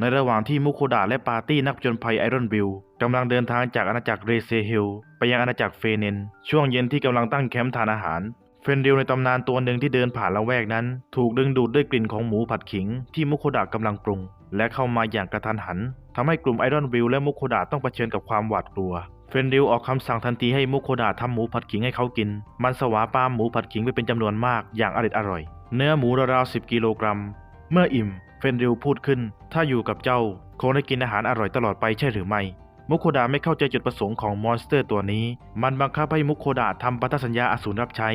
ในระหว่างที่มุโคดะและปาร์ตี้นักจญภัยไอรอนบิลกำลังเดินทางจากอาณาจักรเรเซฮิลไปยังอาณาจักรเฟเนน ช่วงเย็นที่กำลังตั้งแคมป์ทานอาหาร เฟนดิลในตำนานตัวหนึ่งที่เดินผ่านละแวกนั้น ถูกดึงดูดด้วยกลิ่นของหมูผัดขิง ที่มุโคดะกำลังปรุง และเข้ามาอย่างกระทันหันทำให้กลุ่มไอรอนบิลและมุโคดะต้องเผชิญกับความหวาดกลัวเฟนดิลออกคำสั่งทันทีให้มุโคดะทำหมูผัดขิงให้เขากิน มันสวาปามหมูผัดขิงไปเป็นจำนวนมากอย่างอร่อยอร่อย เนื้อหมูราวๆ10กิโลกรัม เมื่ออิ่ม เฟนริลพูดขึ้น ถ้าอยู่กับเจ้า คงได้กินอาหารอร่อยตลอดไปใช่หรือไม่ มุโคดะไม่เข้าใจจุดประสงค์ของมอนสเตอร์ตัวนี้ มันบังคับให้มุโคดะทำพันธสัญญาอสูรรับใช้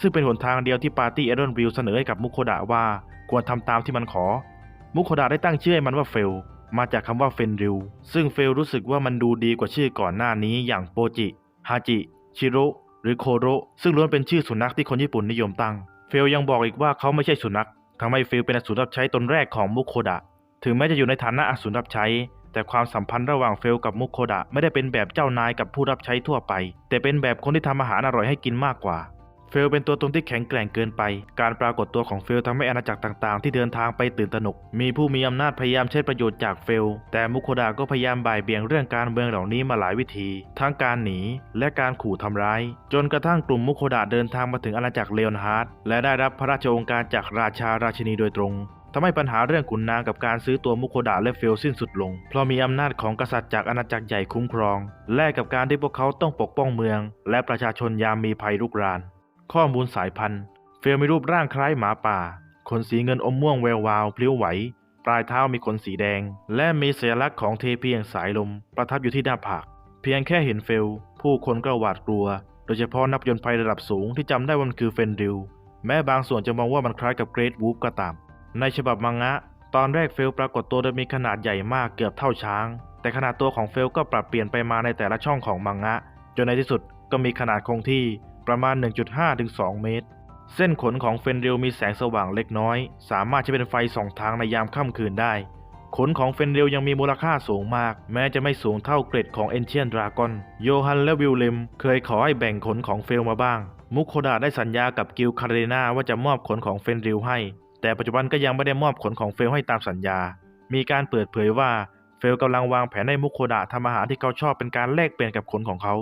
ซึ่งเป็นหนทางเดียวที่ปาร์ตี้เอรอนวิลเสนอให้กับมุโคดะว่าควรทำตามที่มันขอ มุโคดะได้ตั้งชื่อให้มันว่าเฟล มาจากคำว่าเฟนริลซึ่งเฟลรู้สึกว่ามันดูดีกว่าชื่อก่อนหน้านี้อย่างโปจิ ฮาจิ ชิโร่หรือโคโรซึ่งล้วนเป็นชื่อสุนัขที่คนญี่ปุ่นนิยมตั้ง เฟลยังบอกอีกว่าเขาไม่ใช่สุนัข ทำให้ฟิลเป็นอสูรรับใช้ตนแรกของมุโคดะ ถึงแม้จะอยู่ในฐานะอสูรรับใช้ แต่ความสัมพันธ์ระหว่างเฟลกับมุโคดะไม่ได้เป็นแบบเจ้านายกับผู้รับใช้ทั่วไป แต่เป็นแบบคนที่ทำอาหารอร่อยให้กินมากกว่า เฟลเป็นตัวตนที่แข็งแกร่งเกินไป การปรากฏตัวของเฟลทำให้อาณาจักรต่างๆ ที่เดินทางไปตื่นตระหนก มีผู้มีอำนาจพยายามใช้ประโยชน์จากเฟล แต่มุโคดะก็พยายามบ่ายเบี่ยงเรื่องการเมืองเหล่านี้มาหลายวิธี ทั้งการหนีและการขู่ทำร้าย จนกระทั่งกลุ่มมุโคดะเดินทางมาถึงอาณาจักรเลออนฮาร์ดและได้รับพระราชโองการจากราชาราชินีโดยตรงทำให้ปัญหาเรื่องขุนนางกับการซื้อตัวมุโคดะและเฟลสิ้นสุดลง เพราะมีอำนาจของกษัตริย์จากอาณาจักรใหญ่คุ้มครอง แลกกับการที่พวกเขาต้องปกป้องเมือง และประชาชนยามมีภัยรุกราน ข้อมูลสายพันธุ์ เฟลมีรูปร่างคล้ายหมาป่า ขนสีเงินอมม่วงแวววาวพลิ้วไหว ปลายเท้ามีขนสีแดง และมีสัญลักษณ์ของเทพีแห่งสายลม ประทับอยู่ที่หน้าผาก เพียงแค่เห็นเฟล ผู้คนก็หวาดกลัว โดยเฉพาะนักยนต์ภัยระดับสูงที่จำได้ว่ามันคือเฟนริล แม้บางส่วนจะมองว่ามันคล้ายกับเกรทวูฟก็ตาม ในฉบับมังงะ ตอนแรกเฟลปรากฏตัวโดยมีขนาดใหญ่มากเกือบเท่าช้าง แต่ขนาดตัวของเฟลก็ปรับเปลี่ยนไปมาในแต่ละช่องของมังงะ จนในที่สุดก็มีขนาดคงที่ ประมาณ 1.5ถึง2เมตร เส้นขนของเฟนริลมีแสงสว่างเล็กน้อย สามารถใช้เป็นไฟสองทางในยามค่ำคืนได้ ขนของเฟนริลยังมีมูลค่าสูงมาก แม้จะไม่สูงเท่าเกรดของเอนเชียนดราก้อนโยฮันและวิลเลมเคยขอให้แบ่งขนของเฟลมาบ้าง มุกโคดาได้สัญญากับกิลคาเรนาว่าจะมอบขนของเฟนริลให้ แต่ปัจจุบันก็ยังไม่ได้มอบขนของเฟลให้ตามสัญญา มีการเปิดเผยว่าเฟลกำลังวางแผนให้มุกโคดาทำอาหารที่เขาชอบเป็นการแลกเปลี่ยนกับขนของเขา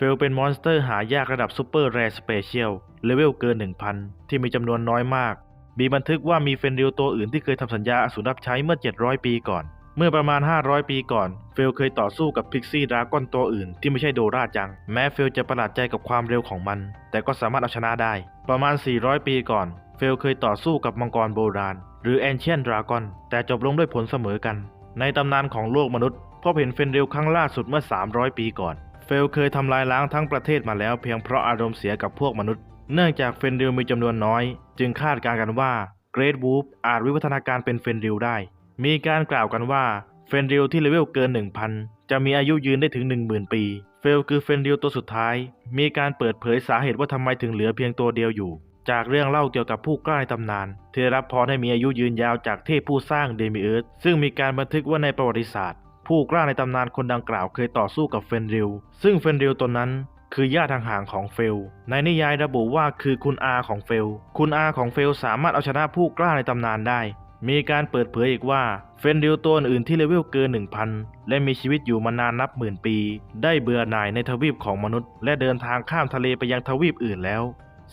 เฟลเป็นมอนสเตอร์หายากระดับซูเปอร์แรร์สเปเชียลเลเวลเกิน 1,000 ที่มีจำนวนน้อยมาก มีบันทึกว่ามีเฟนริลตัวอื่นที่เคยทำสัญญาอสูรรับใช้เมื่อ 700 ปีก่อน เมื่อประมาณ 500 ปีก่อน เฟลเคยต่อสู้กับพิกซี่ดราก้อนตัวอื่นที่ไม่ใช่โดราจัง แม้เฟลจะประหลาดใจกับความเร็วของมัน แต่ก็สามารถเอาชนะได้ ประมาณ 400 ปีก่อน เฟลเคยต่อสู้กับมังกรโบราณ หรือแอนเชียนดราก้อนแต่จบลงด้วยผลเสมอกัน ในตำนานของโลกมนุษย์พบเห็นเฟนริลครั้งล่าสุดเมื่อ 300 ปีก่อน เฟลเคยทำลายล้างทั้งประเทศมาแล้วเพียงเพราะอารมณ์เสียกับพวกมนุษย์ เนื่องจากเฟนริลมีจำนวนน้อย จึงคาดการกันว่าเกรดวูฟอาจวิวัฒนาการเป็นเฟนริลได้ มีการกล่าวกันว่าเฟนริลที่เลเวลเกิน 1,000 จะมีอายุยืนได้ถึง 10,000 ปี เฟลคือเฟนริลตัวสุดท้าย มีการเปิดเผยสาเหตุว่าทำไมถึงเหลือเพียงตัวเดียวอยู่ จากเรื่องเล่าเกี่ยวกับผู้กล้าในตำนานที่รับพรให้มีอายุยืนยาวจากเทพผู้สร้างเดมิเอิร์ธซึ่งมีการบันทึกว่าในประวัติศาสตร์ ผู้กล้าในตำนานคนดังกล่าวเคยต่อสู้กับเฟนริล ซึ่งเฟนริลตนนั้นคือญาติทางห่างของเฟล ในนิยายระบุว่าคือคุณอาของเฟล คุณอาของเฟลสามารถเอาชนะผู้กล้าในตำนานได้ มีการเปิดเผยอีกว่าเฟนริลตัวอื่นที่เลเวลเกิน 1,000 และมีชีวิตอยู่มานานนับหมื่นปี ได้เบื่อหน่ายในทวีปของมนุษย์ และเดินทางข้ามทะเลไปยังทวีปอื่นแล้ว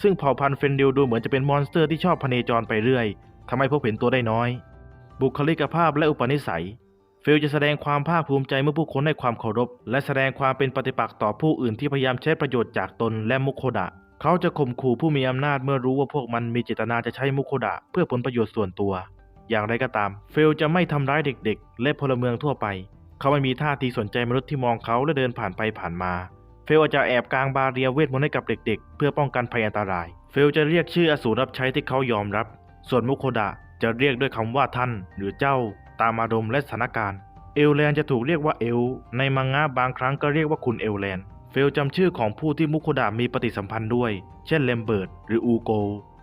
ซึ่งเผ่าพันธุ์เฟนริลดูเหมือนจะเป็นมอนสเตอร์ที่ชอบพเนจรไปเรื่อยทำให้พบเห็นตัวได้น้อย บุคลิกภาพและอุปนิสัย ฟิลจะแสดงความภาคภูมิใจเมื่อผู้คนให้ความเคารพ และแสดงความเป็นปฏิปักษ์ต่อผู้อื่นที่พยายามใช้ประโยชน์จากตนและมุโคดะ เขาจะข่มขู่ผู้มีอำนาจเมื่อรู้ว่าพวกมันมีเจตนาจะใช้มุโคดะ เพื่อผลประโยชน์ส่วนตัว อย่างไรก็ตาม เฟลจะไม่ทำร้ายเด็กๆ และพลเมืองทั่วไป เขาไม่มีท่าทีสนใจมนุษย์ที่มองเขาและเดินผ่านไปผ่านมา เฟลจะแอบกลางบาเรียเวทมนต์ให้กับเด็ก ๆ เพื่อป้องกันภัยอันตราย เฟลจะเรียกชื่ออสูรรับใช้ที่เขายอมรับ ส่วนมุโคดะจะเรียกด้วยคำว่าท่านหรือเจ้า ตามอารมณ์และสถานการณ์ เอลแลนจะถูกเรียกว่าเอล ในมังงะบางครั้งก็เรียกว่าคุณเอลแลนเฟลจำชื่อของผู้ที่มุโคดะมีปฏิสัมพันธ์ด้วย เช่นเลมเบิร์ตหรืออูโก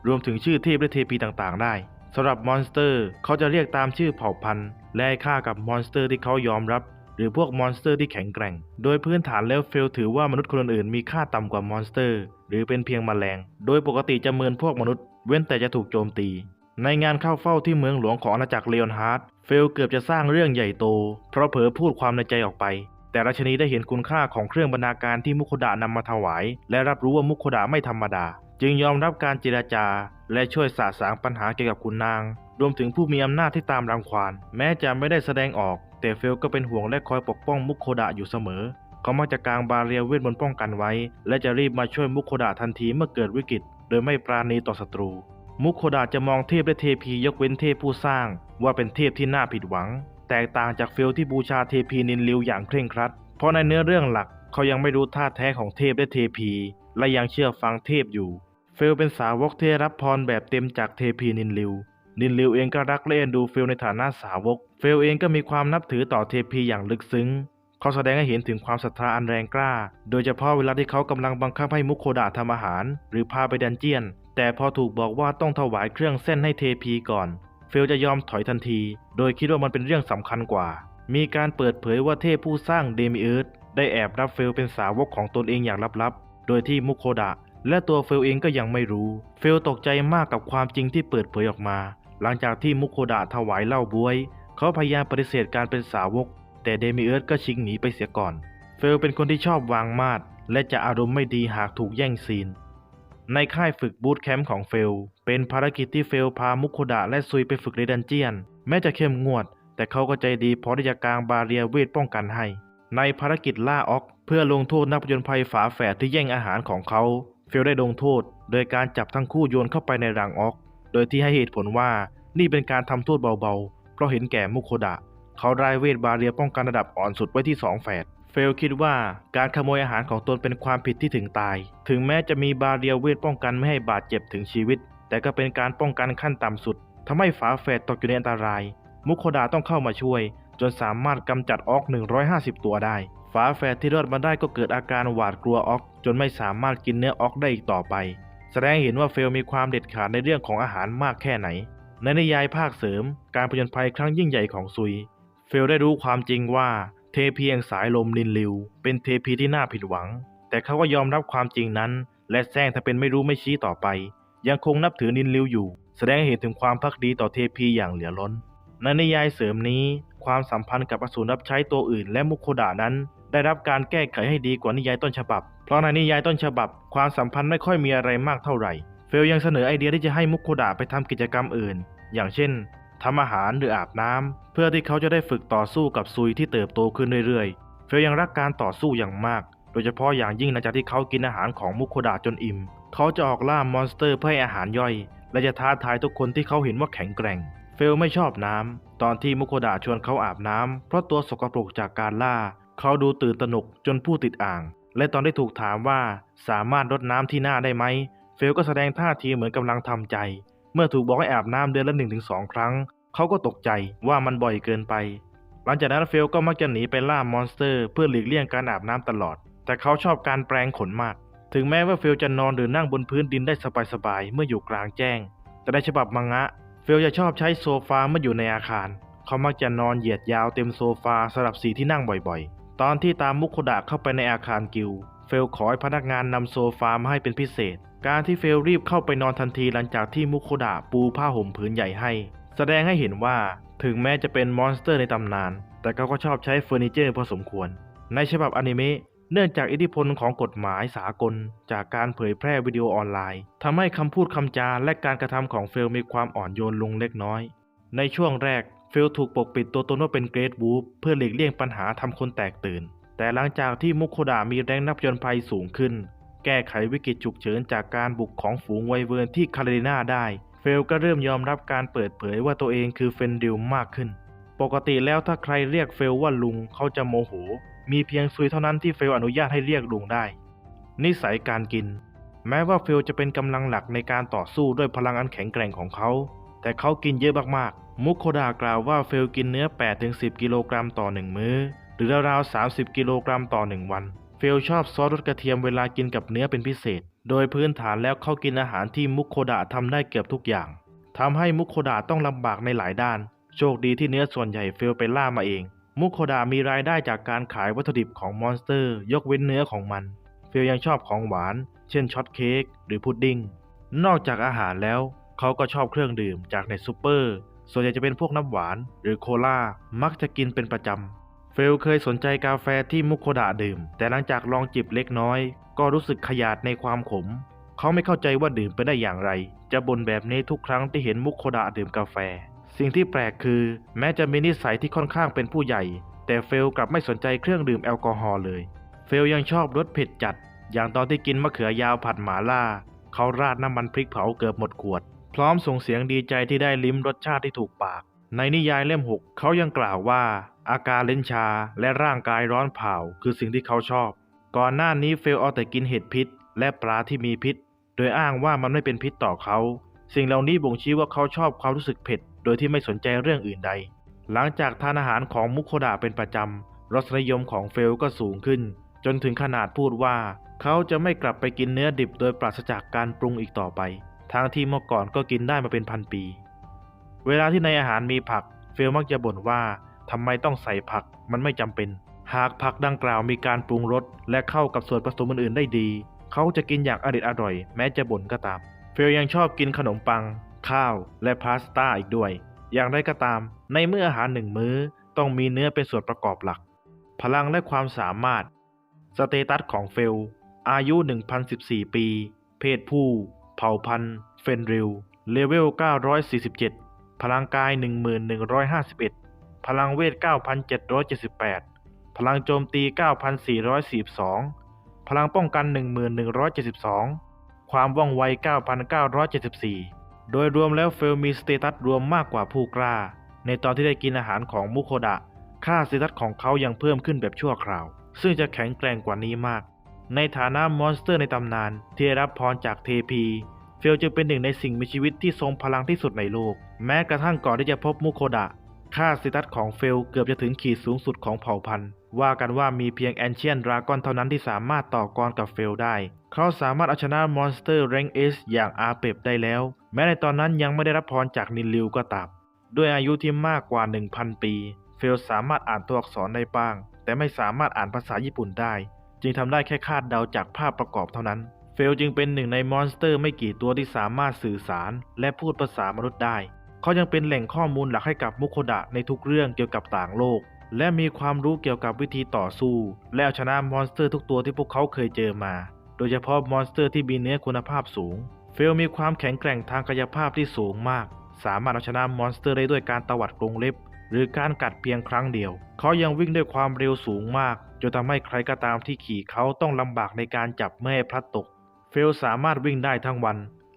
รวมถึงชื่อเทพและเทพีต่างๆ ได้สำหรับมอนสเตอร์เขาจะเรียกตามชื่อเผ่าพันธุ์ และให้ค่ากับมอนสเตอร์ที่เขายอมรับ หรือพวกมอนสเตอร์ที่แข็งแกร่ง โดยพื้นฐานแล้วเฟลถือว่ามนุษย์คนอื่นมีค่าต่ำกว่ามอนสเตอร์ หรือเป็นเพียงแมลง โดยปกติจะเมินพวกมนุษย์ เว้นแต่จะถูกโจมตี ในงานเข้าเฝ้าที่เมืองหลวงของอาณาจักรเลออนฮาร์ด เฟลเกือบจะสร้างเรื่องใหญ่โต เพราะเผลอพูดความในใจออกไป แต่ราชนีได้เห็นคุณค่าของเครื่องบรรณาการที่มุโคดะนำมาถวาย และรับรู้ว่ามุโคดะไม่ธรรมดา จึงยอมรับการเจรจา และช่วยสาสางปัญหาเกี่ยวกับคุณนาง รวมถึงผู้มีอำนาจที่ตามรังควานแม้จะไม่ได้แสดงออก แต่เฟลก็เป็นห่วงและคอยปกป้องมุโคดะอยู่เสมอเขามักจะกางบาเรียเวทมนต์ป้องกันไว้ และจะรีบมาช่วยมุโคดะทันทีเมื่อเกิดวิกฤต โดยไม่ปราณีต่อศัตรู มุโคดะจะมองเทพและเทพียกเว้นเทพผู้สร้าง ว่าเป็นเทพที่น่าผิดหวัง แตกต่างจากเฟลที่บูชาเทพีนินลิวอย่างเคร่งครัด เพราะในเนื้อเรื่องหลักเขายังไม่รู้ท่าแท้ของเทพและเทพี และยังเชื่อฟังเทพอยู่ เฟลเป็นสาวกที่รับพรแบบเต็มจากเทพีนินลิว นินลิวเองก็รักและเอ็นดูเฟลในฐานะสาวก เฟลเองก็มีความนับถือต่อเทพีอย่างลึกซึ้งเขาแสดงให้เห็นถึงความศรัทธาอันแรงกล้า โดยเฉพาะเวลาที่เขากำลังบังคับให้มุคโคดะทำอาหาร หรือพาไปดันเจียน แต่พอถูกบอกว่าต้องถวายเครื่องเส้นให้เทพีก่อน เฟลจะยอมถอยทันที โดยคิดว่ามันเป็นเรื่องสำคัญกว่า มีการเปิดเผยว่าเทพผู้สร้างเดมิเอิร์ธได้แอบรับเฟลเป็นสาวกของตนเองอย่างลับๆ โดยที่มุโคดะ และตัวเฟลเองก็ยังไม่รู้ เฟลตกใจมากกับความจริงที่เปิดเผยออกมา หลังจากที่มุโคดะถวายเหล้าบวย เขาพยายามปฏิเสธการเป็นสาวก แต่เดมิเอิร์ธก็ชิงหนีไปเสียก่อน เฟลเป็นคนที่ชอบวางมาดและจะอารมณ์ไม่ดีหากถูกแย่งซีน ในค่ายฝึกบูตแคมป์ของเฟล เป็นภารกิจที่เฟลพามุโคดะและซุยไปฝึกในดันเจียน แม้จะเข้มงวด แต่เขาก็ใจดีพอที่จะกางบาเรียเวทป้องกันให้ ในภารกิจล่าออก เพื่อลงโทษนักผจญภัยฝาแฝดที่แย่งอาหารของเขา เฟลได้ลงโทษ โดยการจับทั้งคู่โยนเข้าไปในรังออก โดยที่ให้เหตุผลว่านี่เป็นการทำโทษเบาๆ เพราะเห็นแก่มุโคดะ เขารายเวทบาเรียป้องกันระดับอ่อนสุดไว้ที่สองแฝด เฟลคิดว่าการขโมยอาหารของตนเป็นความผิดที่ถึงตาย ถึงแม้จะมีบาเรียเวทป้องกันไม่ให้บาดเจ็บถึงชีวิต แต่ก็เป็นการป้องกันขั้นต่ำสุดทำให้ฝาแฝดตกอยู่ในอันตราย มุโคดะต้องเข้ามาช่วย จนสามารถกำจัดออก 150 ตัวได้ ฝาแฝดที่รอดมาได้ก็เกิดอาการหวาดกลัวออก จนไม่สามารถกินเนื้อออกได้อีกต่อไป แสดงเห็นว่าเฟลมีความเด็ดขาดในเรื่องของอาหารมากแค่ไหน ในนิยายภาคเสริม การผจญภัยครั้งยิ่งใหญ่ของซุย เฟลได้รู้ความจริงว่า เทพีแห่งสายลมนินลิว เป็นเทพีที่น่าผิดหวัง แต่เขาก็ยอมรับความจริงนั้น และแซงถ้าเป็นไม่รู้ไม่ชี้ต่อไป ยังคงนับถือนินลิวอยู่ แสดงให้เห็นถึงความพักดีต่อเทพีอย่างเหลือล้นในนิยายเสริมนี้ ความสัมพันธ์กับอสูรรับใช้ตัวอื่น และมุโคดะนั้น ได้รับการแก้ไขให้ดีกว่านิยายต้นฉบับ เพราะในนิยายต้นฉบับ ความสัมพันธ์ไม่ค่อยมีอะไรมากเท่าไหร่ เฟลยังเสนอไอเดียที่จะให้มุโคดะไปทำกิจกรรมอื่น อย่างเช่น ทำอาหารหรืออาบน้ำ เพื่อที่เขาจะได้ฝึกต่อสู้กับซุยที่เติบโตขึ้นเรื่อยๆ เฟลยังรักการต่อสู้อย่างมาก โดยเฉพาะอย่างยิ่งหลังจากที่เขากินอาหารของมุโคดะจนอิ่ม เขาจะออกล่ามอนสเตอร์เพื่อให้อาหารย่อย และจะท้าทายทุกคนที่เขาเห็นว่าแข็งแกร่ง เฟลไม่ชอบน้ำ ตอนที่มุโคดะชวนเขาอาบน้ำ เพราะตัวสกปรกจากการล่า เขาดูตื่นตระหนกจนพูดติดอ่าง และตอนที่ถูกถามว่าสามารถรดน้ำที่หน้าได้ไหม เฟลก็แสดงท่าทีเหมือนกำลังทำใจ เมื่อถูกบอกให้อาบน้ำเดือนละ 1-2 ครั้ง เขาก็ตกใจว่ามันบ่อยเกินไป หลังจากนั้นเฟลก็มักจะหนีไปล่ามอนสเตอร์ เพื่อหลีกเลี่ยงการอาบน้ำตลอด แต่เขาชอบการแปลงขนมาก ถึงแม้ว่าเฟลจะนอนหรือนั่งบนพื้นดินได้สบายๆเมื่ออยู่กลางแจ้ง แต่ในฉบับมังงะ เฟลจะชอบใช้โซฟาเมื่ออยู่ในอาคาร เขามักจะนอนเหยียดยาวเต็มโซฟาสลับสีที่นั่งบ่อยๆ ตอนที่ตามมุคโคดะเข้าไปในอาคารกิลเฟลขอให้พนักงานนำโซฟามาให้เป็นพิเศษ การที่เฟลรีบเข้าไปนอนทันทีหลังจากที่มุโคดะปูผ้าห่มผืนใหญ่ให้ แสดงให้เห็นว่าถึงแม้จะเป็นมอนสเตอร์ในตำนาน แต่เขาก็ชอบใช้เฟอร์นิเจอร์พอสมควร ในฉบับอนิเมะเนื่องจากอิทธิพลของกฎหมายสากล จากการเผยแพร่วิดีโอออนไลน์ทำให้คำพูดคำจาและการกระทำของเฟลมีความอ่อนโยนลงเล็กน้อย ในช่วงแรกเฟลถูกปกปิดตัวตนว่าเป็นเกรดวูฟเพื่อหลีกเลี่ยงปัญหาทำคนแตกตื่น แต่หลังจากที่มุโคดะมีแรงนับยนภัยสูงขึ้น แก้ไขวิกฤตฉุกเฉินจากการบุกของฝูงไวเวิร์นที่คารินาได้ เฟลก็เริ่มยอมรับการเปิดเผยว่าตัวเองคือเฟนดิลมากขึ้น ปกติแล้วถ้าใครเรียกเฟลว่าลุงเขาจะโมโห มีเพียงซุยเท่านั้นที่เฟลอนุญาตให้เรียกลุงได้ นิสัยการกิน แม้ว่าเฟลจะเป็นกำลังหลักในการต่อสู้ด้วยพลังอันแข็งแกร่งของเขา แต่เขากินเยอะมากๆ มุคโคดากล่าวว่าเฟลกินเนื้อ 8-10 กิโลกรัมต่อหนึ่งมื้อ หรือราวๆ30 กิโลกรัมต่อหนึ่งวัน เฟลชอบซอสรสกระเทียมเวลากินกับเนื้อเป็นพิเศษ โดยพื้นฐานแล้วเขากินอาหารที่มุคโคดะทำได้เกือบทุกอย่างทำให้มุคโคดะต้องลำบากในหลายด้าน โชคดีที่เนื้อส่วนใหญ่เฟลไปล่ามาเอง มุคโคดะมีรายได้จากการขายวัตถุดิบของมอนสเตอร์ ยกเว้นเนื้อของมัน เฟลยังชอบของหวาน เช่นช็อตเค้กหรือพุดดิ้ง นอกจากอาหารแล้ว เขาก็ชอบเครื่องดื่มจากในซูเปอร์ ส่วนใหญ่จะเป็นพวกน้ำหวานหรือโคลามักจะกินเป็นประจำ เฟลเคยสนใจกาแฟที่มุโคดะดื่ม แต่หลังจากลองจิบเล็กน้อย ก็รู้สึกขยาดในความขม เขาไม่เข้าใจว่าดื่มไปได้อย่างไร จะบ่นแบบนี้ทุกครั้งที่เห็นมุโคดะดื่มกาแฟ สิ่งที่แปลกคือ แม้จะมีนิสัยที่ค่อนข้างเป็นผู้ใหญ่ แต่เฟลกลับไม่สนใจเครื่องดื่มแอลกอฮอล์เลย เฟลยังชอบรสเผ็ดจัด อย่างตอนที่กินมะเขือยาวผัดหมาล่า เขาราดน้ำมันพริกเผาเกือบหมดขวด พร้อมส่งเสียงดีใจที่ได้ลิ้มรสชาติที่ถูกปาก ในนิยายเล่ม6เขายังกล่าวว่า อาการเลิ้นชาและร่างกายร้อนเผาคือสิ่งที่เขาชอบ ก่อนหน้านี้เฟลเอาแต่กินเห็ดพิษ และปลาที่มีพิษ โดยอ้างว่ามันไม่เป็นพิษต่อเขา สิ่งเหล่านี้บ่งชี้ว่าเขาชอบความรู้สึกเผ็ด โดยที่ไม่สนใจเรื่องอื่นใด หลังจากทานอาหารของมุโคดะเป็นประจำรสนิยมของเฟลก็สูงขึ้น จนถึงขนาดพูดว่า เขาจะไม่กลับไปกินเนื้อดิบโดยปราศจากการปรุงอีกต่อไปทางที่เมื่อก่อนก็กินได้มาเป็นพันปี เวลาที่ในอาหารมีผัก เฟลมักจะบ่นว่า ทำไมต้องใส่ผักมันไม่จำเป็น หากผักดังกล่าวมีการปรุงรสและเข้ากับส่วนผสมอื่นๆได้ดี เขาจะกินอย่างอริดอร่อย แม้จะบ่นก็ตาม เฟลยังชอบกินขนมปัง ข้าวและพาสต้าอีกด้วย อย่างไรก็ตาม ในเมื่ออาหารหนึ่งมื้อต้องมีเนื้อเป็นส่วนประกอบหลัก พลังและความสามารถ สเตตัสของเฟล อายุ 1014 ปี เพศผู้ เผ่าพันธุ์ เฟนริล เลเวล 947 พลังกาย 1151 พลังเวท 9,778 พลังโจมตี 9,442 พลังป้องกัน 1172 ความว่องไว 9,974 โดยรวมแล้วเฟลมีสเตตัสรวมมากกว่าผู้กล้า ในตอนที่ได้กินอาหารของมุโคดะ ค่าสเตตัสของเขายังเพิ่มขึ้นแบบชั่วคราว ซึ่งจะแข็งแกร่งกว่านี้มาก ในฐานะมอนสเตอร์ในตำนานที่ได้รับพรจากเทพีเฟลจึงเป็นหนึ่งในสิ่งมีชีวิตที่ทรงพลังที่สุดในโลก แม้กระทั่งก่อนที่จะพบมุโคดะ ค่าสเตตัสของเฟลเกือบจะถึงขีดสูงสุดของเผ่าพันธุ์ ว่ากันว่ามีเพียงแอนเชียนดราก้อนเท่านั้นที่สามารถต่อกรกับเฟลได้ เขาสามารถเอาชนะมอนสเตอร์แรงเอสอย่างอาเปบได้แล้ว แม้ในตอนนั้นยังไม่ได้รับพรจากนินลิวก็ตามด้วยอายุที่มากกว่า 1,000 ปี เฟลสามารถอ่านตัวอักษรได้บ้าง แต่ไม่สามารถอ่านภาษาญี่ปุ่นได้ จึงทำได้แค่คาดเดาจากภาพประกอบเท่านั้น เฟลจึงเป็นหนึ่งในมอนสเตอร์ไม่กี่ตัวที่สามารถสื่อสาร และพูดภาษามนุษย์ได้ เขายังเป็นแหล่งข้อมูลหลักให้กับมุโคดะในทุกเรื่องเกี่ยวกับต่างโลก และมีความรู้เกี่ยวกับวิธีต่อสู้ และเอาชนะมอนสเตอร์ทุกตัวที่พวกเขาเคยเจอมา โดยเฉพาะมอนสเตอร์ที่มีเนื้อคุณภาพสูง เฟลมีความแข็งแกร่งทางกายภาพที่สูงมาก สามารถเอาชนะมอนสเตอร์ได้ด้วยการตวัดกรงเล็บ หรือการกัดเพียงครั้งเดียว เขายังวิ่งด้วยความเร็วสูงมากจนทำให้ใครก็ตามที่ขี่เขาต้องลำบากในการจับไม่ให้พลัดตก เฟลสามารถวิ่งได้ทั้งวัน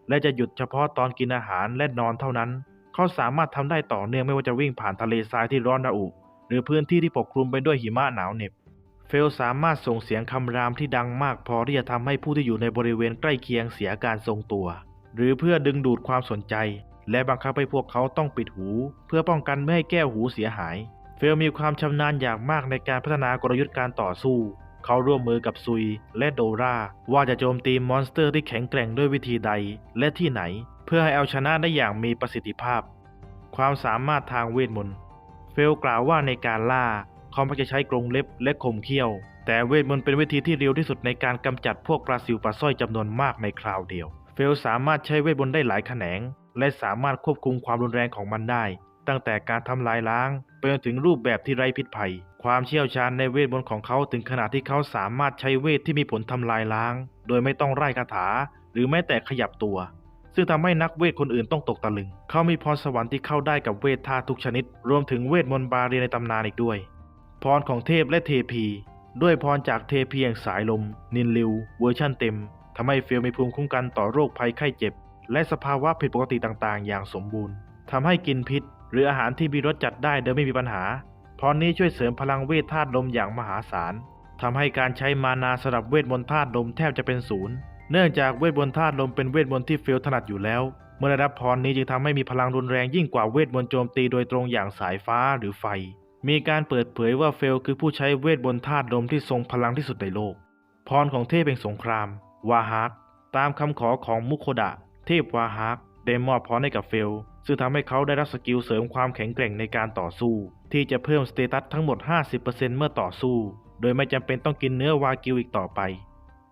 และจะหยุดเฉพาะตอนกินอาหารและนอนเท่านั้น เขาสามารถทำได้ต่อเนื่องไม่ว่าจะวิ่งผ่านทะเลทรายที่ร้อนระอุ หรือพื้นที่ที่ปกคลุมไปด้วยหิมะหนาวเหน็บ เฟลสามารถส่งเสียงคำรามที่ดังมากพอที่จะทำให้ผู้ที่อยู่ในบริเวณใกล้เคียงเสียการทรงตัว หรือเพื่อดึงดูดความสนใจ และบังคับให้พวกเขาต้องปิดหู เพื่อป้องกันไม่ให้แก้วหูเสียหาย เฟลมีความชำนาญอย่างมากในการพัฒนากลยุทธ์การต่อสู้เขาร่วมมือกับซุยและโดราว่าจะโจมตีมอนสเตอร์ที่แข็งแกร่งด้วยวิธีใดและที่ไหน เพื่อให้เอาชนะได้อย่างมีประสิทธิภาพ ความสามารถทางเวทมนต์เฟลกล่าวว่าในการล่าเขามักจะใช้กรงเล็บและคมเขี้ยว แต่เวทมนต์เป็นวิธีที่เร็วที่สุดในการกำจัดพวกปลาซิวปลาสร้อยจำนวนมากในคราวเดียว เฟลสามารถใช้เวทมนต์ได้หลายแขนง และสามารถควบคุมความรุนแรงของมันได้ ตั้งแต่การทำลายล้างไปจนถึงรูปแบบที่ไร้พิษภัย ความเชี่ยวชาญในเวทมนต์ของเขาถึงขนาดที่เขาสามารถใช้เวทที่มีผลทำลายล้าง โดยไม่ต้องไร้คาถา หรือแม้แต่ขยับตัว ซึ่งทำให้นักเวทคนอื่นต้องตกตะลึง เขามีพรสวรรค์ที่เข้าได้กับเวทธาตุทุกชนิด รวมถึงเวทมนต์บาเรียในตำนานอีกด้วย พรของเทพและเทพี ด้วยพรจากเทพีแห่งสายลม นินลิว เวอร์ชั่นเต็มทำให้เฟลมีภูมิคุ้มกันต่อโรคภัยไข้เจ็บ และสภาวะผิดปกติต่างๆ อย่างสมบูรณ์ทำให้กินพิษ หรืออาหารที่มีรสจัดได้โดยไม่มีปัญหา พรนี้ช่วยเสริมพลังเวทธาตุลมอย่างมหาศาลทำให้การใช้มานาสำหรับเวทมนต์ธาตุลมแทบจะเป็นศูนย์ เนื่องจากเวทมนต์ธาตุลมเป็นเวทมนต์ที่เฟลถนัดอยู่แล้ว เมื่อได้รับพรนี้จึงทำให้มีพลังรุนแรงยิ่งกว่าเวทมนต์โจมตีโดยตรงอย่างสายฟ้าหรือไฟ มีการเปิดเผยว่าเฟลคือผู้ใช้เวทมนต์ธาตุลมที่ทรงพลังที่สุดในโลก พรของเทพแห่งสงคราม วาฮักตามคำขอของมุโคดะ เทพวาฮักได้มอบพรให้กับเฟล ซึ่งทำให้เขาได้รับสกิลเสริมความแข็งแกร่งในการต่อสู้ ที่จะเพิ่มสเตตัสทั้งหมด 50%เมื่อต่อสู้ โดยไม่จำเป็นต้องกินเนื้อวากิวอีกต่อไป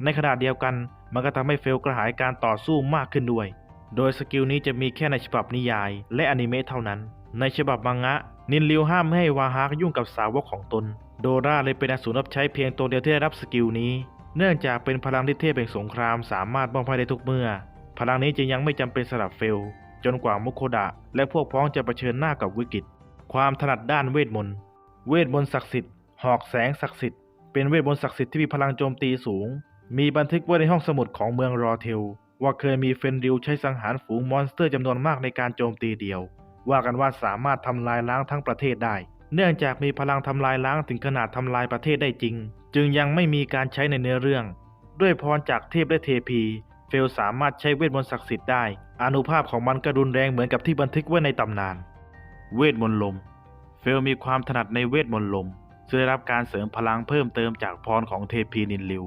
ในขณะเดียวกัน มันก็ทำให้เฟลกระหายการต่อสู้มากขึ้นด้วย โดยสกิลนี้จะมีแค่ในฉบับนิยาย และอนิเมะเท่านั้น ในฉบับมังงะ นินริวห้ามไม่ให้วาฮากยุ่งกับสาวกของตน โดราเลยเป็นอสูรรับใช้เพียงตัวเดียวที่ได้รับสกิลนี้ เนื่องจากเป็นพลังที่เทพแห่งสงครามสามารถมอบให้ได้ทุกเมื่อ พลังนี้จึงยังไม่จำเป็นสำหรับเฟล จนกว่ามุโคดะ และพวกพ้องจะเผชิญหน้ากับวิกฤต ความถนัดด้านเวทมนต์เวทมนต์ศักดิ์สิทธิ์หอกแสงศักดิ์สิทธิ์เป็นเวทมนต์ศักดิ์สิทธิ์ที่มีพลังโจมตีสูง มีบันทึกไว้ในห้องสมุดของเมืองรอเทล ว่าเคยมีเฟนริลใช้สังหารฝูงมอนสเตอร์จำนวนมากในการโจมตีเดียว ว่ากันว่าสามารถทำลายล้างทั้งประเทศได้ เนื่องจากมีพลังทำลายล้างถึงขนาดทำลายประเทศได้จริง จึงยังไม่มีการใช้ในเนื้อเรื่อง ด้วยพรจากเทพและเทพี เฟลสามารถใช้เวทมนต์ศักดิ์สิทธิ์ได้อานุภาพของมันก็รุนแรงเหมือนกับที่บันทึกไว้ในตำนาน เวทมนต์ลม เฟลมีความถนัดในเวทมนต์ลมซึ่งได้รับการเสริมพลังเพิ่มเติมจากพรของเทพีนินลิว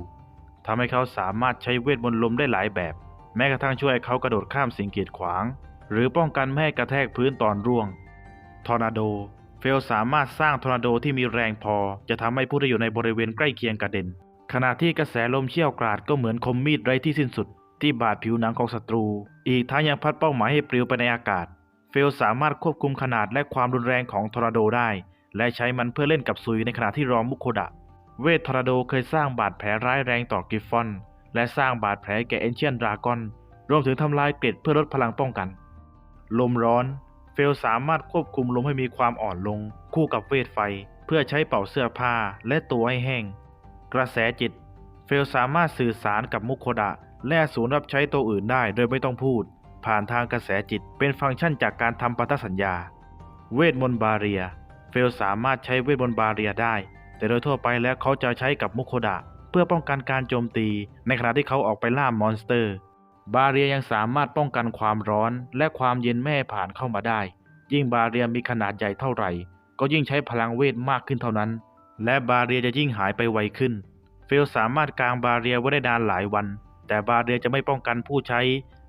ทำให้เขาสามารถใช้เวทมนต์ลมได้หลายแบบ แม้กระทั่งช่วยเขากระโดดข้ามสิ่งกีดขวาง หรือป้องกันไม่ให้กระแทกพื้นตอนร่วง ทอร์นาโด เฟลสามารถสร้างทอร์นาโดที่มีแรงพอ จะทำให้ผู้ที่อยู่ในบริเวณใกล้เคียงกระเด็น ขณะที่กระแสลมเชี่ยวกราดก็เหมือนคมมีดไร้ที่สิ้นสุด ที่บาดผิวหนังของศัตรู อีกทั้งยังพัดเป้าหมายให้ปลิวไปในอากาศ เฟลสามารถควบคุมขนาดและความรุนแรงของทอร์นาโดได้ และใช้มันเพื่อเล่นกับซุยในขณะที่รอมุโคดะ เวททอร์นาโดเคยสร้างบาดแผลร้ายแรงต่อกิฟฟอน และสร้างบาดแผลแก่เอนเชียนดราก้อน รวมถึงทำลายเกร็ดเพื่อลดพลังป้องกัน ลมร้อน เฟลสามารถควบคุมลมให้มีความอ่อนลง คู่กับเวทไฟ เพื่อใช้เป่าเสื้อผ้าและตัวให้แห้ง กระแสจิต เฟลสามารถสื่อสารกับมุโคดะ และศูนย์รับใช้ตัวอื่นได้โดยไม่ต้องพูด ผ่านทางกระแสจิตเป็นฟังก์ชันจากการทำพันธสัญญา เวทมนต์บาเรีย เฟลสามารถใช้เวทมนต์บาเรียได้ แต่โดยทั่วไปแล้วเขาจะใช้กับมุโคดะ เพื่อป้องกันการโจมตี ในขณะที่เขาออกไปล่ามอนสเตอร์ บาเรียยังสามารถป้องกันความร้อนและความเย็นแม่ผ่านเข้ามาได้ ยิ่งบาเรียมีขนาดใหญ่เท่าไหร่ ก็ยิ่งใช้พลังเวทมากขึ้นเท่านั้น และบาเรียจะยิ่งหายไปไวขึ้น เฟลสามารถกางบาเรียไว้ได้นานหลายวัน แต่บาเรียจะไม่ป้องกันผู้ใช้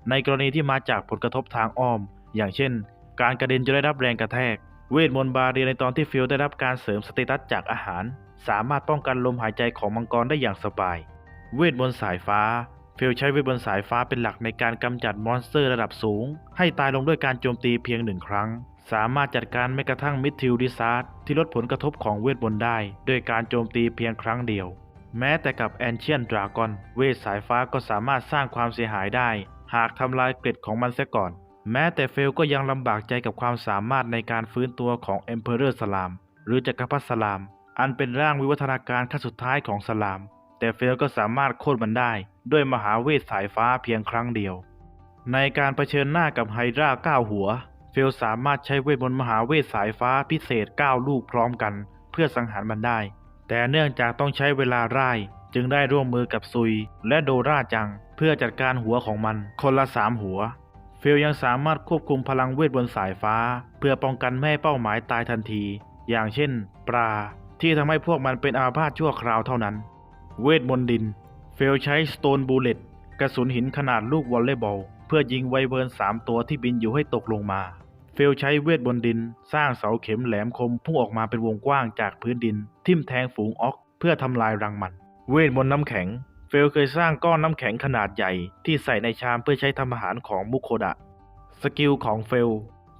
ในกรณีที่มาจากผลกระทบทางอ้อม อย่างเช่น การกระเด็นจะได้รับแรงกระแทก เวทมนต์บาเรียในตอนที่ฟิลได้รับการเสริมสเตตัสจากอาหาร สามารถป้องกันลมหายใจของมังกรได้อย่างสบาย เวทมนต์สายฟ้า ฟิลใช้เวทมนต์สายฟ้าเป็นหลักในการกำจัดมอนสเตอร์ระดับสูง ให้ตายลงด้วยการโจมตีเพียงหนึ่งครั้ง สามารถจัดการแม้กระทั่งมิทิลดิซาร์ดที่ลดผลกระทบของเวทมนต์ได้ด้วยการโจมตีเพียงครั้งเดียว แม้แต่กับแอนเชียนดราก้อนเวทสายฟ้าก็สามารถสร้างความเสียหายได้ หากทำลายเกร็ดของมันเสียก่อน แม้แต่เฟลก็ยังลำบากใจกับความสามารถในการฟื้นตัวของเอ็มเพอเรอร์สลาม หรือจักรพรรดิสลาม อันเป็นร่างวิวัฒนาการขั้นสุดท้ายของสลาม แต่เฟลก็สามารถโค่นมันได้ ด้วยมหาเวทสายฟ้าเพียงครั้งเดียว ในการเผชิญหน้ากับไฮดราเก้าหัว เฟลสามารถใช้เวทมนต์มหาเวทสายฟ้าพิเศษ 9 ลูกพร้อมกัน เพื่อสังหารมันได้ แต่เนื่องจากต้องใช้เวลาร่ายจึงได้ร่วมมือกับซุย และโดราจัง เพื่อจัดการหัวของมัน คนละสามหัว เฟลยังสามารถควบคุมพลังเวทบนสายฟ้า เพื่อป้องกันไม่ให้เป้าหมายตายทันที อย่างเช่น ปลา ที่ทำให้พวกมันเป็นอาพาธชั่วคราวเท่านั้น เวทมนต์ดิน เฟลใช้สโตนบูเลตกระสุนหินขนาดลูกวอลเลย์บอล เพื่อยิงไวเบิร์นสามตัวที่บินอยู่ให้ตกลงมา เฟลใช้เวทบนดิน สร้างเสาเข็มแหลมคมพุ่งออกมาเป็นวงกว้างจากพื้นดิน ทิ่มแทงฝูงออกเพื่อทำลายรังมัน เวทมนต์น้ำแข็ง เฟลเคยสร้างก้อนน้ำแข็งขนาดใหญ่ที่ใส่ในชามเพื่อใช้ทำอาหารของมุโคดะ สกิลของเฟล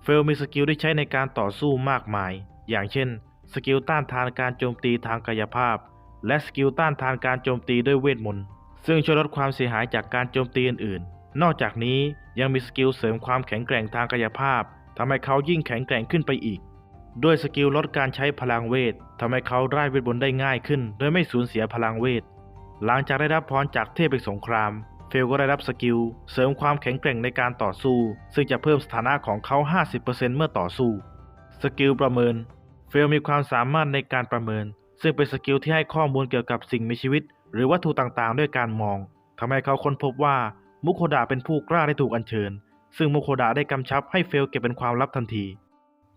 เฟลมีสกิลที่ใช้ในการต่อสู้มากมาย อย่างเช่น สกิลต้านทานการโจมตีทางกายภาพ และสกิลต้านทานการโจมตีด้วยเวทมนต์ ซึ่งช่วยลดความเสียหายจากการโจมตีอื่นๆ นอกจากนี้ยังมีสกิลเสริมความแข็งแกร่งทางกายภาพทำให้เขายิ่งแข็งแกร่งขึ้นไปอีก ด้วยสกิลลดการใช้พลังเวททำให้เขาไร้เวทมนต์ได้ง่ายขึ้น โดยไม่สูญเสียพลังเวท หลังจากได้รับพรจากเทพแห่งสงคราม เฟลก็ได้รับสกิล เสริมความแข็งแกร่งในการต่อสู้ ซึ่งจะเพิ่มสถานะของเขา 50%เมื่อต่อสู้ สกิลประเมิน เฟลมีความสามารถในการประเมิน ซึ่งเป็นสกิลที่ให้ข้อมูลเกี่ยวกับสิ่งมีชีวิต หรือวัตถุต่างๆ ด้วยการมองทำให้เขาค้นพบว่ามุโคดะเป็นผู้กล้าได้ถูกอัญเชิญ ซึ่งมุโคดะได้กำชับให้เฟลเก็บเป็นความลับทันที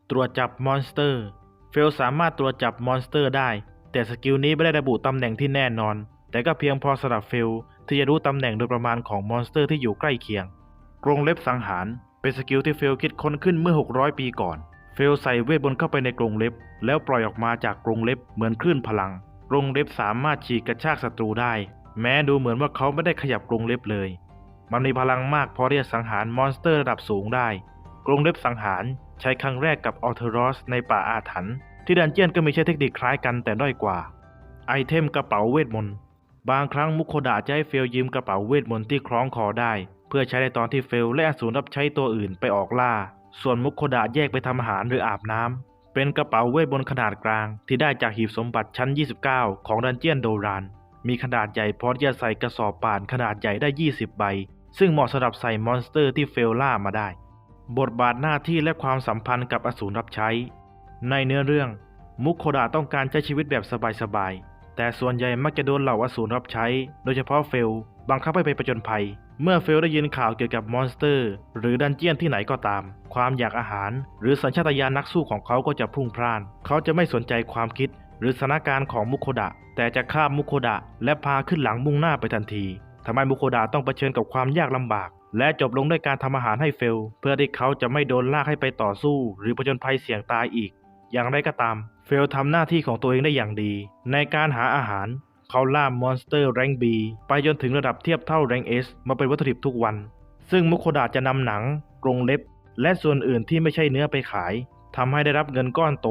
ตรวจจับมอนสเตอร์ เฟลสามารถตรวจจับมอนสเตอร์ได้ แต่สกิลนี้ไม่ได้ระบุตำแหน่งที่แน่นอน แต่ก็เพียงพอสำหรับเฟลที่จะรู้ตำแหน่งโดยประมาณของมอนสเตอร์ที่อยู่ใกล้เคียง กรงเล็บสังหารเป็นสกิลที่เฟลคิดค้นขึ้นเมื่อ 600 ปีก่อนเฟลใส่เวทมนต์เข้าไปในกรงเล็บ แล้วปล่อยออกมาจากกรงเล็บเหมือนคลื่นพลัง กรงเล็บสามารถฉีกกระชากศัตรูได้ แม้ดูเหมือนว่าเขาไม่ได้ขยับกรงเล็บเลย มันมีพลังมากพอที่จะสังหารมอนสเตอร์ระดับสูงได้ กรงเล็บสังหารใช้ครั้งแรกกับออเทอรอสในป่าอาถรรพ์ที่ดันเจียนก็มีใช้เทคนิคคล้ายกันแต่ด้อยกว่า ไอเทมกระเป๋าเวทมนต์ บางครั้งมุโคดะจะให้เฟลยืมกระเป๋าเวทมนต์ที่คล้องคอได้ เพื่อใช้ในตอนที่เฟลและอสูรรับใช้ตัวอื่นไปออกล่า ส่วนมุโคดะแยกไปทำอาหารหรืออาบน้ำเป็นกระเป๋าเวทมนต์ขนาดกลาง ที่ได้จากหีบสมบัติชั้น 29 ของดันเจียนโดรานมีขนาดใหญ่พอที่จะใส่กระสอบป่านขนาดใหญ่ได้ 20 ใบ ซึ่งเหมาะสำหรับใส่มอนสเตอร์ที่เฟลล่ามาได้ บทบาทหน้าที่และความสัมพันธ์กับอสูรรับใช้ ในเนื้อเรื่อง มุโคดะต้องการใช้ชีวิตแบบสบายๆ แต่ส่วนใหญ่มักจะโดนเหล่าอสูรรับใช้ โดยเฉพาะเฟลบังคับให้ไปประจนภัย เมื่อเฟลได้ยินข่าวเกี่ยวกับมอนสเตอร์ หรือดันเจียนที่ไหนก็ตาม ความอยากอาหาร หรือสัญชาตญาณนักสู้ของเขาก็จะพุ่งพล่าน เขาจะไม่สนใจความคิด หรือสถานการณ์ของมุโคดะ แต่จะฆ่ามุโคดะ และพาขึ้นหลังมุ่งหน้าไปทันทีทำให้มุโคดะต้องเผชิญกับความยากลำบาก และจบลงด้วยการทำอาหารให้เฟล เพื่อที่เขาจะไม่โดนลากให้ไปต่อสู้ หรือผจญภัยเสี่ยงตายอีก อย่างไรก็ตาม เฟลทำหน้าที่ของตัวเองได้อย่างดี ในการหาอาหาร เขาล่ามอนสเตอร์แรงบีไปจนถึงระดับเทียบเท่าแรงเอสมาเป็นวัตถุดิบทุกวัน ซึ่งมุโคดะจะนำหนัง กรงเล็บ และส่วนอื่นที่ไม่ใช่เนื้อไปขายทำให้ได้รับเงินก้อนโต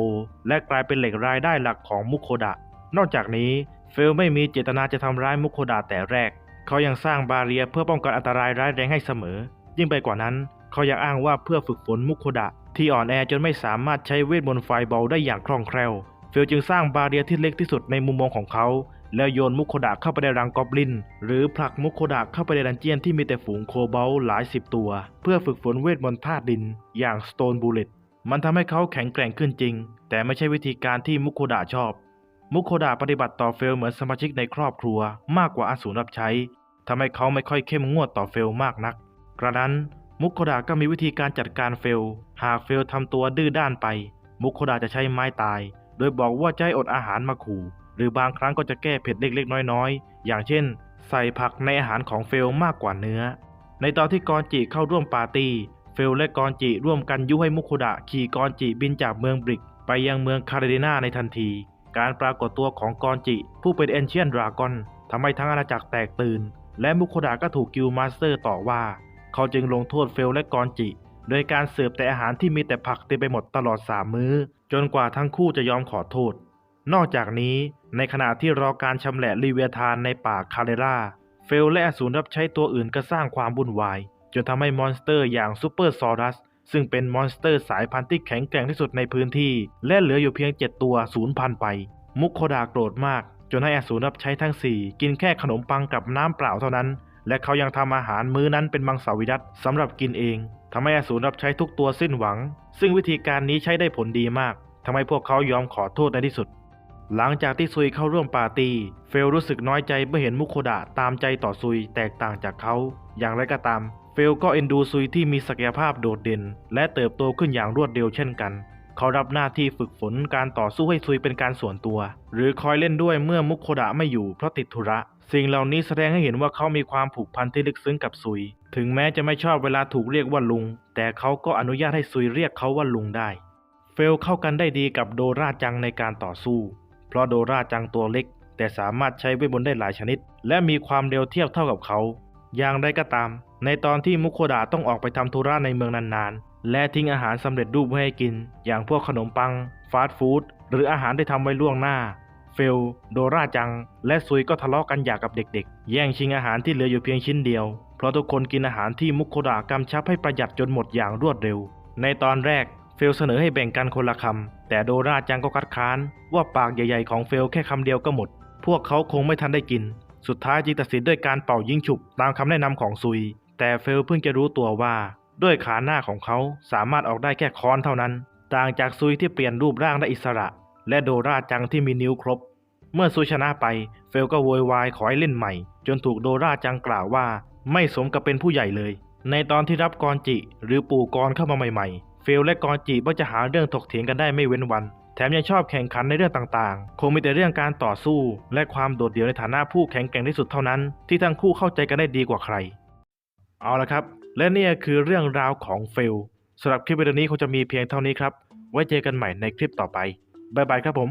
และกลายเป็นเหล็กรายได้หลักของมุโคดะ นอกจากนี้เฟลไม่มีเจตนาจะทำร้ายมุโคดะแต่แรก เขายังสร้างบาเรียเพื่อป้องกันอันตรายร้ายแรงให้เสมอ ยิ่งไปกว่านั้น เขายังอ้างว่าเพื่อฝึกฝนมุโคดะ ที่อ่อนแอจนไม่สามารถใช้เวทมนต์ไฟเบอลได้อย่างคล่องแคล่ว เฟลจึงสร้างบาเรียที่เล็กที่สุดในมุมมองของเขา แล้วโยนมุโคดะเข้าไปในรังกอบลิน หรือผลักมุโคดะเข้าไปในดันเจียนที่มีแต่ฝูงโคเบลหลายสิบตัว เพื่อฝึกฝนเวทมนต์ธาตุดิน อย่างสโตนบูเลตมันทำให้เขาแข็งแกร่งขึ้นจริง แต่ไม่ใช่วิธีการที่มุโคดะชอบ มุโคดะปฏิบัติต่อเฟลเหมือนสมาชิกในครอบครัว มากกว่าอสูรรับใช้ทำให้เขาไม่ค่อยเข้มงวดต่อเฟลมากนัก กระนั้น มุคโคดะก็มีวิธีการจัดการเฟล หากเฟลทำตัวดื้อด้านไป มุคโคดะจะใช้ไม้ตาย โดยบอกว่าจะให้อดอาหารมาขู่ หรือบางครั้งก็จะแก้เผ็ดเล็กๆ น้อยๆ อย่างเช่น ใส่ผักในอาหารของเฟลมากกว่าเนื้อ ในตอนที่กอนจิเข้าร่วมปาร์ตี้ เฟลและกอนจิร่วมกันยุให้มุคโคดะขี่กอนจิบินจากเมืองบริก ไปยังเมืองคาร์เดนาในทันที การปรากฏตัวของกอนจิ ผู้เป็นเอนเชียนดราก้อนทำให้ทั้งอาณาจักรแตกตื่น และมุคโคดะก็ถูกกิลมาสเตอร์ต่อว่า เขาจึงลงโทษเฟลและกอนจิ โดยการเสิร์ฟแต่อาหารที่มีแต่ผักเต็มไปหมดตลอดสามมื้อ จนกว่าทั้งคู่จะยอมขอโทษ นอกจากนี้ในขณะที่รอการชำแหละลีเวียทานในป่าคาเรราเฟลและอสูรรับใช้ตัวอื่นก็สร้างความวุ่นวาย จนทำให้มอนสเตอร์อย่างซูเปอร์ซอรัสซึ่งเป็นมอนสเตอร์สายพันธุ์ที่แข็งแกร่งที่สุดในพื้นที่ และเหลืออยู่เพียง 7 ตัวสูญพันธุ์ไป มุกโคดาโกรธมาก จนให้อสูรรับใช้ทั้ง 4 กินแค่ขนมปังกับน้ำเปล่าเท่านั้น และเขายังทำอาหารมื้อนั้นเป็นมังสวิรัตสำหรับกินเองทำให้อสูรรับใช้ทุกตัวสิ้นหวัง ซึ่งวิธีการนี้ใช้ได้ผลดีมากทำให้พวกเขายอมขอโทษในที่สุด หลังจากที่ซุยเข้าร่วมปาร์ตี้เฟลรู้สึกน้อยใจเมื่อเห็นมุโคดะตามใจต่อซุยแตกต่างจากเขา อย่างไรก็ตาม เฟลก็เอ็นดูซุยที่มีศักยภาพโดดเด่น และเติบโตขึ้นอย่างรวดเร็วเช่นกันเขารับหน้าที่ฝึกฝนการต่อสู้ให้ซุยเป็นการส่วนตัว หรือคอยเล่นด้วยเมื่อมุโคดะไม่อยู่เพราะติดธุระ สิ่งเหล่านี้แสดงให้เห็นว่าเขามีความผูกพันที่ลึกซึ้งกับซุย ถึงแม้จะไม่ชอบเวลาถูกเรียกว่าลุง แต่เขาก็อนุญาตให้ซุยเรียกเขาว่าลุงได้ เฟลเข้ากันได้ดีกับโดราจังในการต่อสู้ เพราะโดราจังตัวเล็ก แต่สามารถใช้เวทมนต์ได้หลายชนิด และมีความเร็วเทียบเท่ากับเขา อย่างไรก็ตาม ในตอนที่มุโคดะต้องออกไปทำธุระในเมืองนานๆ และทิ้งอาหารสำเร็จรูปไว้ให้กิน อย่างพวกขนมปัง ฟาสต์ฟู้ด หรืออาหารที่ทำไว้ล่วงหน้า ฟล โดราจัง และซุยก็ทะเลาะกันอย่างกับเด็กๆ แย่งชิงอาหารที่เหลืออยู่เพียงชิ้นเดียว เพราะทุกคนกินอาหารที่มุโคดะกำชับให้ประหยัดจนหมดอย่างรวดเร็ว ในตอนแรกเฟลเสนอให้แบ่งกันคนละคำแต่โดราจังก็คัดค้าน ว่าปากใหญ่ๆของเฟลแค่คำเดียวก็หมด พวกเขาคงไม่ทันได้กิน สุดท้ายจึงตัดสินด้วยการเป่ายิงฉุบตามคำแนะนำของซุย แต่เฟลเพิ่งจะรู้ตัวว่า ด้วยขาหน้าของเขาสามารถออกได้แค่ค้อนเท่านั้น ต่างจากซุยที่เปลี่ยนรูปร่างได้อิสระ และโดราจังที่มีนิ้วครบ เมื่อซุยชนะไป เฟลก็โวยวายขอให้เล่นใหม่ จนถูกโดราจังกล่าวว่า ไม่สมกับเป็นผู้ใหญ่เลย ในตอนที่รับกรจิ หรือปู่กรเข้ามาใหม่ๆ เฟลและกรจิมักจะหาเรื่องถกเถียงกันได้ไม่เว้นวัน แถมยังชอบแข่งขันในเรื่องต่างๆ คงมีแต่เรื่องการต่อสู้ และความโดดเดี่ยวในฐานะผู้แข็งแกร่งที่สุดเท่านั้น ที่ทั้งคู่เข้าใจกันได้ดีกว่าใคร เอาละครับ และนี่คือเรื่องราวของเฟลสำหรับคลิปวิดีโอนี้คงจะมีเพียงเท่านี้ครับ ไว้เจอกันใหม่ในคลิปต่อไป บ๊ายบายครับผม